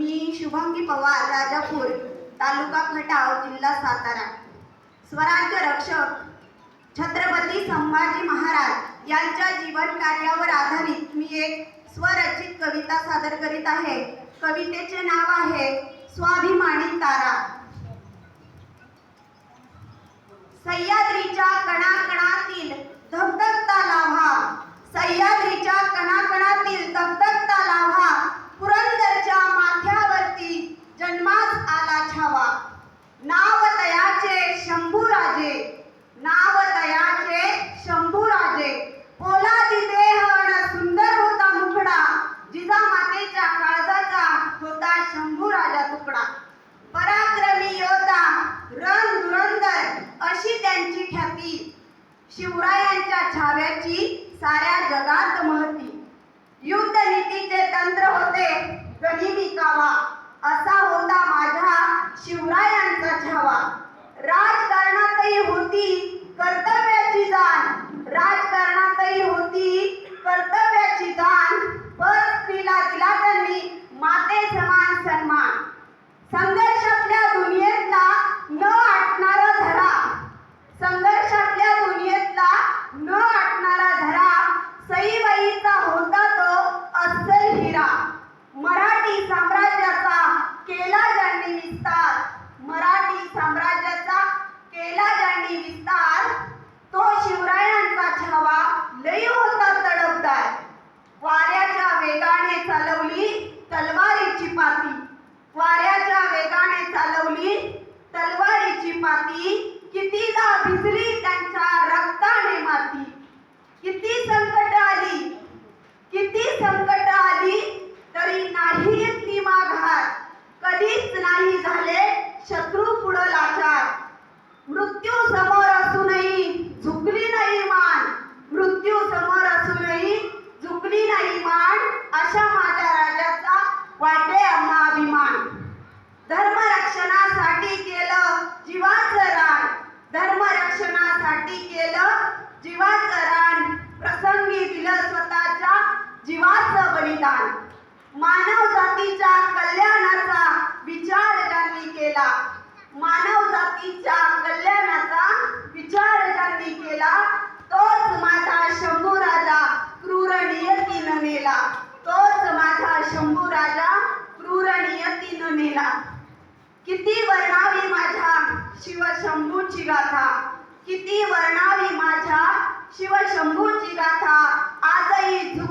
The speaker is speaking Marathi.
मी शुभंगी पवार राजापूर तालुका खटाव जिल्हा सातारा. स्वराज्य रक्षक छत्रपती संभाजी महाराज यांच्या जीवन कार्यावर आधारित मी एक स्वरचित कविता सादर करीत आहे. कवितेचे नाव आहे स्वाभिमानी तारा. सह्याद्रीच्या कणाकणातील धबधब यांची ख्याती. शिवरायांच्या छाव्याची साऱ्या जगात ಬಿಸಿಲಿಗೆ जीवाचं रान प्रसंगी दिलं स्वतःच्या जीवाचं बलिदान. मानव जातीच्या कल्याणाचा विचार त्यांनी केला मानव जातीच्या कल्याणाचा विचार त्यांनी केला तोच माझा शंभू राजा क्रूर नियतीनं नेला. तोच माझा शंभू राजा क्रूर नियतीनं नेला. किती वर्णावी माझ्या शिवशंभूची गाथा. किती वर्णावी माझ्या शिवशंभूची गाथा. आजही झुक